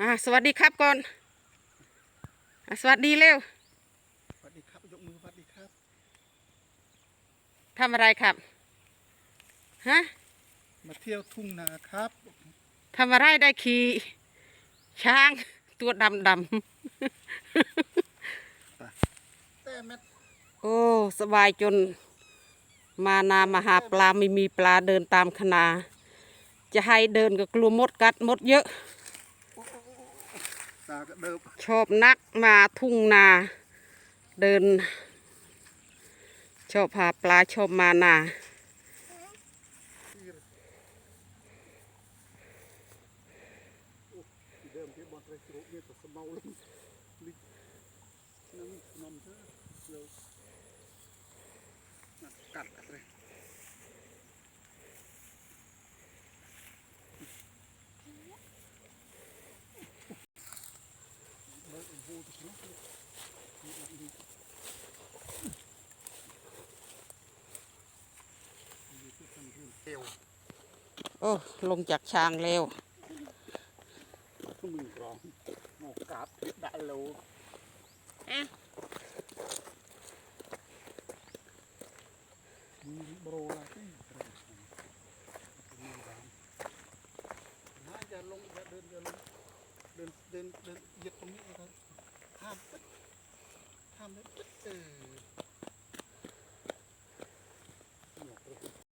อ่าสวัสดีครับก่อนอะสวัสดีเร็ว สวัสดีครับยกมือสวัสดีครับทำอะไรครับ ฮะ มาเที่ยวทุ่งนาครับทำอะไรได้ขี่ช้างตัวดำดแต่แม่ำโอ้ สบายจน มานามาหาปลาไม่มีปลาเดินตามคณาจะให้เดินก็กลัวมดกัดมดเยอะตาก็เดิม ชอบนักมาทุ่งนา เดิน ชอบหาปลาชอบมานา โอ้ลงจากช้างเร็วมือร้องหมกกาบดาโลอะมีโบราณน่าจะลงจะเดินจะลงเดินเดินเดินเหยียบตรงนี้นะครับ ห้ามปึ๊ดห้าเลยปึ๊ดเออ